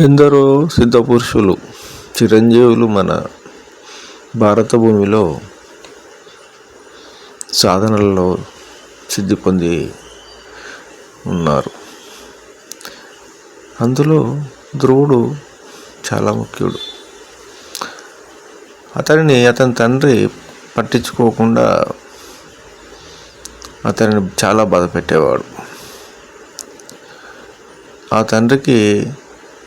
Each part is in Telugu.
ఎందరో సిద్ధపురుషులు చిరంజీవులు మన భారత భూమిలో సాధనలలో సిద్ధి పొంది ఉన్నారు. అందులో ధ్రువుడు చాలా ముఖ్యుడు. అతనిని అతని తండ్రి పట్టించుకోకుండా అతనిని చాలా బాధ పెట్టేవాడు ఆ తండ్రికి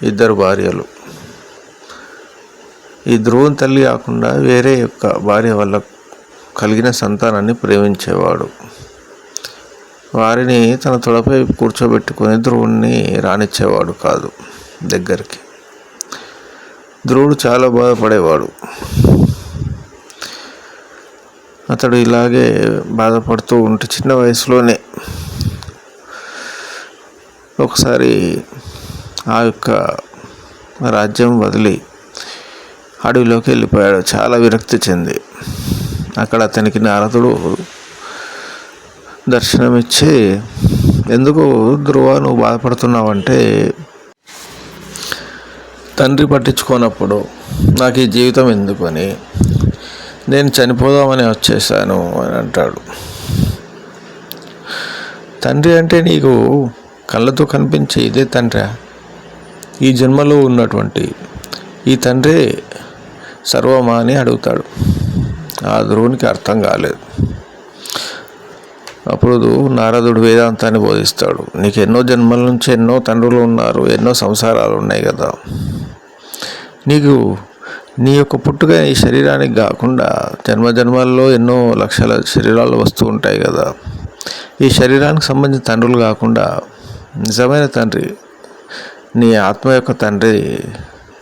ఇద్దరు భార్యలు. ఈ ధ్రువుని తల్లి కాకుండా వేరే యొక్క భార్య వల్ల కలిగిన సంతానాన్ని ప్రేమించేవాడు. వారిని తన తొడపై కూర్చోబెట్టుకొని ధ్రువుణ్ణి రానిచ్చేవాడు కాదు దగ్గరికి. ధ్రువుడు చాలా బాధపడేవాడు. అతడు ఇలాగే బాధపడుతూ ఉంటే చిన్న వయసులోనే ఒకసారి ఆ యొక్క రాజ్యం వదిలి అడవిలోకి వెళ్ళిపోయాడు. చాలా విరక్తి చెంది. అక్కడ అతనికి నారదుడు దర్శనమిచ్చి ఎందుకు ధ్రువ నువ్వు బాధపడుతున్నావంటే తండ్రి పట్టించుకోనప్పుడు నాకు ఈ జీవితం ఎందుకని? నేను చనిపోదామని వచ్చేసాను అని అంటాడు. తండ్రి అంటే నీకు కళ్ళతో కనిపించే ఇదే తండ్రి? ఈ జన్మలో ఉన్నటువంటి ఈ తండ్రి సర్వమా అని అడుగుతాడు. ఆ ధ్రువునికి అర్థం కాలేదు. అప్పుడు నారదుడు వేదాంతాన్ని బోధిస్తాడు. నీకు ఎన్నో జన్మల నుంచి ఎన్నో తండ్రులు ఉన్నారు ఎన్నో సంసారాలు ఉన్నాయి కదా. నీకు నీ యొక్క పుట్టుక ఈ శరీరానికి కాకుండా జన్మ జన్మల్లో ఎన్నో లక్షల శరీరాలు వస్తూ ఉంటాయి కదా. ఈ శరీరానికి సంబంధించిన తండ్రులు కాకుండా నిజమైన తండ్రి నీ ఆత్మ యొక్క తండ్రి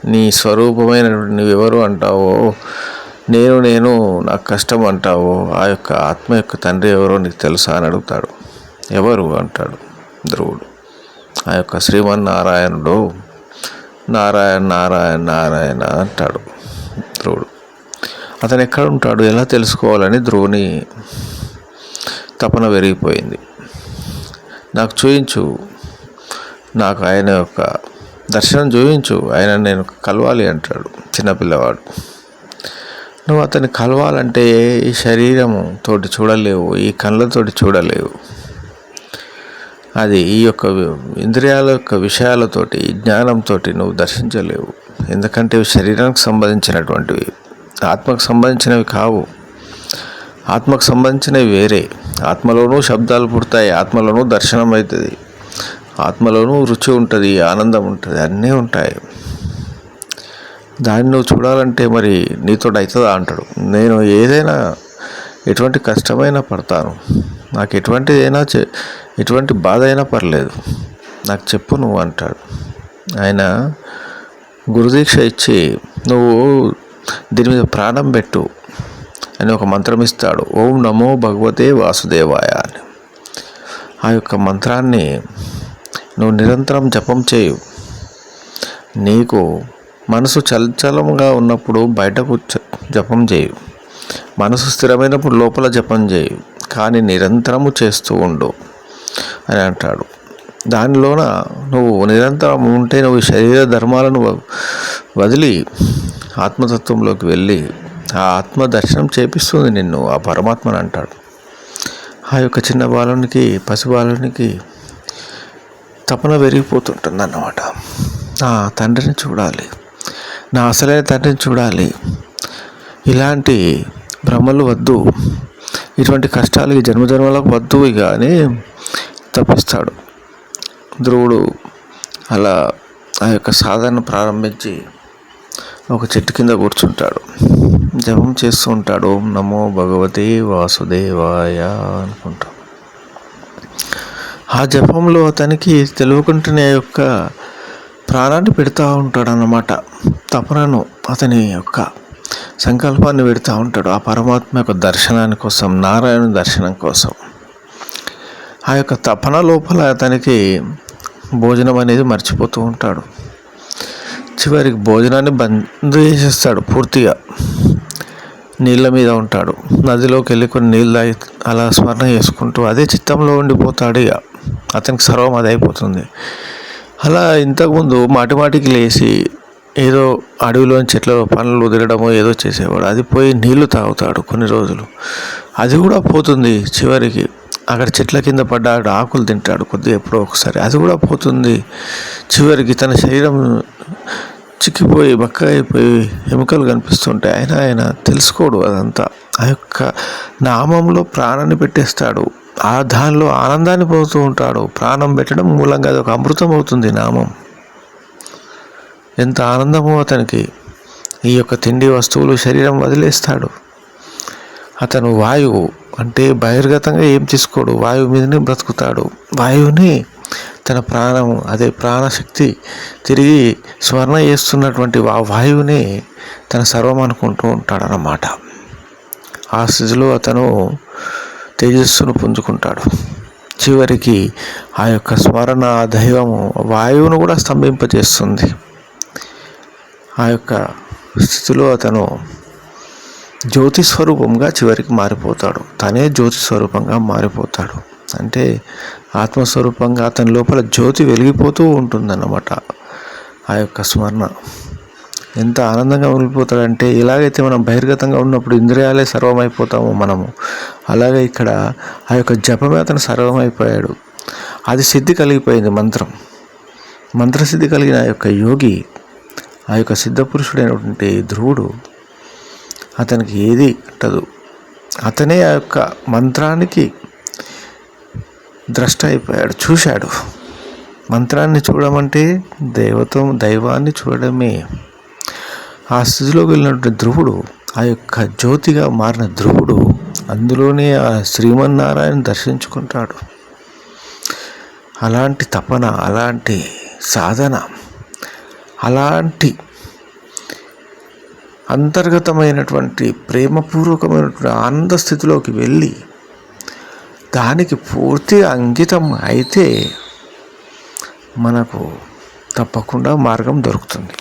నీ స్వరూపమైనటువంటి నువ్వెవరు అంటావో నేను నేను నాకు కష్టం అంటావో ఆ యొక్క ఆత్మ యొక్క తండ్రి ఎవరో నీకు తెలుసా అని అడుగుతాడు. ఎవరు అంటాడు? ధ్రువుడు. ఆ యొక్క శ్రీమన్నారాయణుడు నారాయణ నారాయణ నారాయణ అంటాడు. ధ్రువుడు. అతను ఎక్కడ ఉంటాడు? ఎలా తెలుసుకోవాలని ధ్రువుని తపన పెరిగిపోయింది. నాకు చూయించు. నాకు ఆయన యొక్క దర్శనం చూపించు ఆయన నేను కలవాలి అంటాడు చిన్నపిల్లవాడు నువ్వు అతన్ని కలవాలంటే ఈ శరీరము తోటి చూడలేవు ఈ కళ్ళతోటి చూడలేవు. అది ఈ యొక్క ఇంద్రియాల యొక్క విషయాలతోటి జ్ఞానంతో నువ్వు దర్శించలేవు. ఎందుకంటే ఇవి శరీరానికి సంబంధించినటువంటివి. ఆత్మకు సంబంధించినవి కావు. ఆత్మకు సంబంధించినవి వేరే. ఆత్మలోనూ శబ్దాలు పుడతాయి ఆత్మలోనూ దర్శనం అవుతుంది ఆత్మలోనూ రుచి ఉంటుంది ఆనందం ఉంటుంది అన్నీ ఉంటాయి. దాన్ని నువ్వు చూడాలంటే మరి నీతో అవుతుందా అంటాడు. నేను ఏదైనా ఎటువంటి కష్టమైనా పడతాను. నాకు ఎటువంటిదైనా చె ఎటువంటి బాధ అయినా పర్లేదు. నాకు చెప్పు నువ్వు అంటాడు. ఆయన గురుదీక్ష ఇచ్చి నువ్వు దీని మీద ప్రాణం పెట్టు అని ఒక మంత్రం ఇస్తాడు. ఓం నమో భగవతే వాసుదేవాయ అని. ఆ యొక్క మంత్రాన్ని నువ్వు నిరంతరం జపం చేయు. నీకు మనసు చలచలంగా ఉన్నప్పుడు బయటకు జపం చేయు. మనసు స్థిరమైనప్పుడు లోపల జపం చేయు. కానీ నిరంతరము చేస్తూ ఉండు అని అంటాడు. దానిలోన నువ్వు నిరంతరం ఉంటే నువ్వు శరీర ధర్మాలను వదిలి ఆత్మతత్వంలోకి వెళ్ళి ఆ ఆత్మ దర్శనం చేపిస్తుంది నిన్ను ఆ పరమాత్మని అంటాడు. ఆ యొక్క చిన్న బాలునికి పసి బాలునికి తపన పెరిగిపోతుంటుంది అన్నమాట నా తండ్రిని చూడాలి. నా అసలైన తండ్రిని చూడాలి. ఇలాంటి భ్రమలు వద్దు. ఇటువంటి కష్టాలు ఈ జన్మజన్మలకు వద్దు కానీ తప్పిస్తాడు. ధ్రువుడు అలా ఆ యొక్క సాధన ప్రారంభించి ఒక చెట్టు కింద కూర్చుంటాడు. జపం చేస్తూ ఉంటాడు. ఓం నమో భగవతే వాసుదేవాయ అనుకుంటాం. ఆ జపంలో అతనికి తెలియకుండానే యొక్క ప్రాణాన్ని పెడతా ఉంటాడు అన్నమాట తపనను అతని యొక్క సంకల్పాన్ని పెడతా ఉంటాడు. ఆ పరమాత్మ యొక్క దర్శనాని కోసం నారాయణ దర్శనం కోసం. ఆ యొక్క తపన లోపల అతనికి భోజనం అనేది మర్చిపోతూ ఉంటాడు. చివరికి భోజనాన్ని బంద్ చేసేస్తాడు పూర్తిగా. నీళ్ళ మీద ఉంటాడు. నదిలోకి వెళ్ళి కొన్ని నీళ్ళు అలా స్మరణ చేసుకుంటూ అదే చిత్తంలో ఉండిపోతాడు ఇక. అతనికి సర్వం అది అయిపోతుంది. అలా ఇంతకుముందు మాటిమాటికి లేచి ఏదో అడవిలోని చెట్లలో పనులు తిరగడమో ఏదో చేసేవాడు. అది పోయి నీళ్ళు తాగుతాడు కొన్ని రోజులు. అది కూడా పోతుంది చివరికి. అక్కడ చెట్ల కింద పడ్డాడు ఆకులు తింటాడు కొద్దిగా ఎప్పుడో ఒకసారి. అది కూడా పోతుంది చివరికి తన శరీరం చిక్కిపోయి బక్క అయిపోయి ఎముకలు కనిపిస్తుంటాయి అయినా ఆయన తెలుసుకోడు అదంతా. ఆ యొక్క నామంలో ప్రాణాన్ని పెట్టేస్తాడు. ఆ దానిలో ఆనందాన్ని పోతూ ఉంటాడు. ప్రాణం పెట్టడం మూలంగా అది ఒక అమృతం అవుతుంది నామం. ఎంత ఆనందమో అతనికి. ఈ యొక్క తిండి వస్తువులు శరీరం వదిలేస్తాడు. అతను వాయువు అంటే బహిర్గతంగా ఏం తీసుకోడు. వాయువు మీదనే బ్రతుకుతాడు. వాయువుని తన ప్రాణం అదే ప్రాణశక్తి తిరిగి స్వర్ణ చేస్తున్నటువంటి ఆ వాయువుని తన సర్వం అనుకుంటూ ఉంటాడనమాట ఆ స్థితిలో అతను తేజస్సును పుంజుకుంటాడు. చివరికి ఆ యొక్క స్మరణ ఆ దైవము వాయువును కూడా స్తంభింపజేస్తుంది. ఆ యొక్క స్థితిలో అతను జ్యోతి స్వరూపంగా చివరికి మారిపోతాడు. తనే జ్యోతి స్వరూపంగా మారిపోతాడు. అంటే ఆత్మస్వరూపంగా అతని లోపల జ్యోతి వెలిగిపోతూ ఉంటుందన్నమాట ఆ యొక్క స్మరణ. ఎంత ఆనందంగా ఉండిపోతాడంటే ఎలాగైతే మనం బహిర్గతంగా ఉన్నప్పుడు ఇంద్రియాలే సర్వమైపోతామో మనము. అలాగే ఇక్కడ ఆ యొక్క జపమే అతను సర్వమైపోయాడు. అది సిద్ధి కలిగిపోయింది మంత్రం. మంత్రసిద్ధి కలిగిన ఆ యొక్క యోగి ఆ యొక్క సిద్ధపురుషుడైనటువంటి ధ్రువుడు అతనికి ఏది అంటదు అతనే ఆ యొక్క మంత్రానికి ద్రష్ట అయిపోయాడు చూశాడు. మంత్రాన్ని చూడమంటే దైవత్వం దైవాన్ని చూడడమే. ఆ స్థితిలోకి వెళ్ళినటువంటి ధ్రువుడు ఆ యొక్క జ్యోతిగా మారిన ధ్రువుడు అందులోనే ఆ శ్రీమన్నారాయణ దర్శించుకుంటాడు. అలాంటి తపన అలాంటి సాధన అలాంటి అంతర్గతమైనటువంటి ప్రేమపూర్వకమైనటువంటి ఆనంద స్థితిలోకి వెళ్ళి దానికి పూర్తిగా అంకితం అయితే మనకు తప్పకుండా మార్గం దొరుకుతుంది.